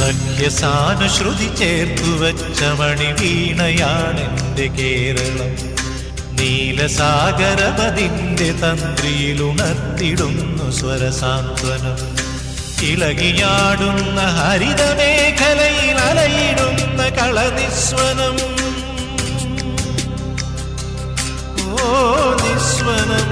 സഖ്യസാനുശ്രുതി ചേർത്തു വച്ച മണി വീണയാണെന്റെ കേരളം. നീലസാഗരപതിന്റെ തന്ത്രിയിലുണർത്തിടുന്നു സ്വരസാന്ത്വനം. ഇളകിയാടുന്ന ഹരിതമേഖലയിൽ അലയിടുന്ന കളനിസ്വനം. ഓ നിസ്വനം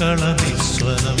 കളനിസ്വനം.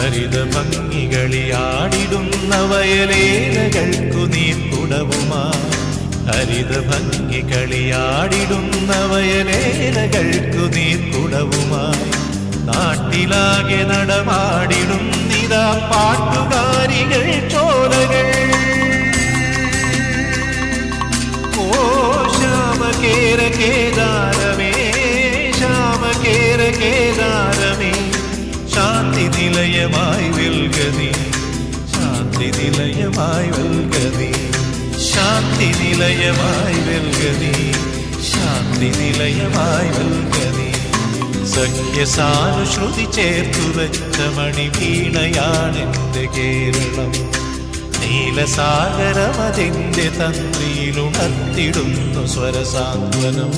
ഹരിത ഭംഗികളിയാടിടുന്ന വയലേലകൾക്കു നീർക്കുടവുമാ ഹരിത ഭംഗികളിയാടിടുന്ന വയലേലകൾക്കു നീർക്കുടവുമായി നാട്ടിലാകെ നടമാടിടും നിതാ പാട്ടുകാരികൾ ചോലകൾ. ഓ ശാമകേരകേ നിലയമായി വെൽകതി ശാന്തി നിലയമായി വൽഗതി ശാന്തി നിലയമായി വൽഗതി ശാന്തി നിലയമായി വൽഗതി സഖ്യസാനുശ്രുതി ചേർത്തു വെച്ച മണിവീണയാണെന്റെ കേരളം. നീലസാഗരമതിന്റെ തന്ത്രിയിലുണർത്തിടുന്നു സ്വരസാന്ത്വനം.